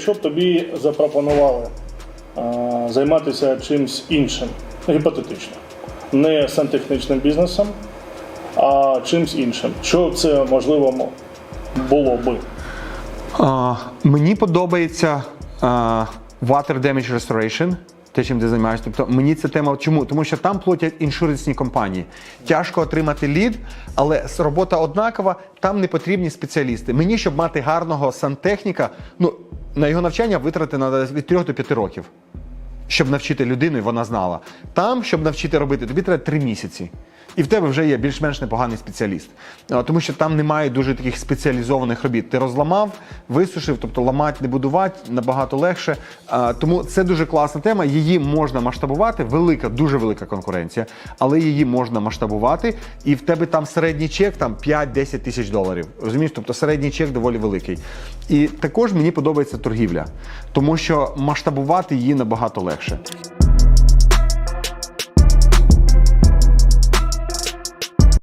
якщо б тобі запропонували е, займатися чимось іншим, гіпотетично, не сантехнічним бізнесом, а чимось іншим, що це можливо було би? А, мені подобається а, Water Damage Restoration. Те, чим ти займаєшся. Тобто мені ця тема чому? Тому що там платять іншуренсні компанії. Тяжко отримати лід, але робота однакова, там не потрібні спеціалісти. Мені, щоб мати гарного сантехніка, ну на його навчання витрати треба від 3 до 5 років. Щоб навчити людину, і вона знала. Там, щоб навчити робити, тобі треба 3 місяці. І в тебе вже є більш-менш непоганий спеціаліст. Тому що там немає дуже таких спеціалізованих робіт. Ти розламав, висушив, тобто ламати, не будувати набагато легше. Тому це дуже класна тема. Її можна масштабувати. Велика, дуже велика конкуренція, але її можна масштабувати. І в тебе там середній чек там 5-10 тисяч доларів. Розумієш? Тобто середній чек доволі великий. І також мені подобається торгівля, тому що масштабувати її набагато легше.